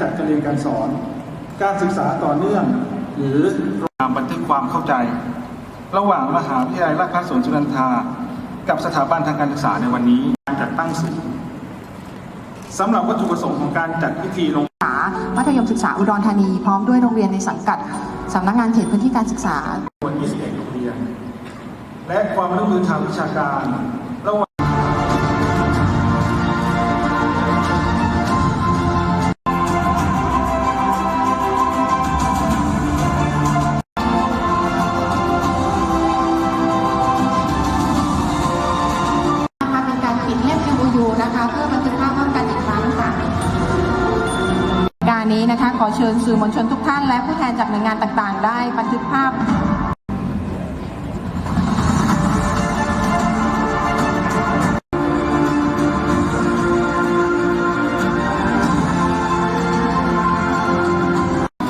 การเรียนการสอน การศึกษาต่อเนื่อง หรือการบันทึกความเข้าใจ ระหว่างมหาวิทยาลัยราชภัฏสวนสุนันทา กับสถาบันทางการศึกษาในวันนี้การจัดตั้งศูนย์สำหรับวัตถุประสงค์ของการจัดพิธีลงศึกษามัธยมศึกษาอุดรธานีพร้อมด้วยโรงเรียนในสังกัดสำนักงานเขตพื้นที่การศึกษาจำนวน21โรงเรียน และความร่วมมือทางวิชาการ นี้นะคะขอเชิญสื่อมวลชนทุกท่านและผู้แทนจากหน่วยงานต่างๆ ได้บันทึกภาพ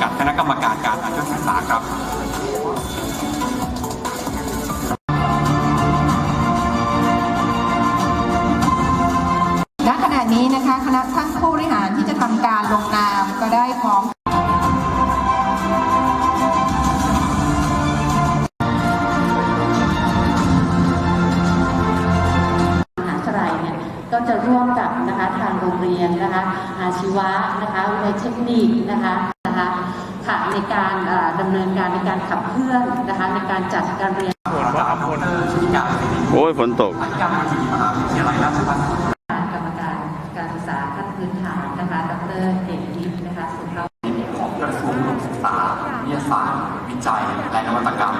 กับคณะกรรมการการอาชีวศึกษาครับณขณะนี้นะคะคณะท่านผู้บริหารที่จะทำการลง ก็จะร่วมกับนะคะทางโรงเรียนนะคะอาชีวะนะคะวิทยาลัยเทคนิคนะคะนะคะค่ะในการเอ่อดำเนินการในการขับเคลื่อนนะคะในการจัดการเรียนชุติการสิริโอ้ยฝนตกอธิการบดีมหาวิทยาลัยราชภัฏกรรมการการศึกษาขั้นพื้นฐานนะคะดรเอกนิตนะคะสุนทรของกระทรวงศึกษาวิทยาศาสตร์วิจัยและนวัตกรรม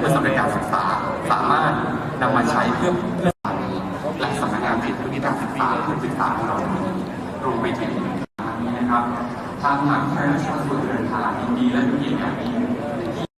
ายและเพื่อสำเร็จการศึกษาสามารถนำมาใช้เพื่อเพื่อสานีและสำนักงานเขตพื้นที่การศึกษาเพื่อศึกษาของเรารวมไปถึงนี้นะครับทางมหาวิทยาลัยราชภัฏสวนสุนันทายินดีและยินดีอย่างยิ่ง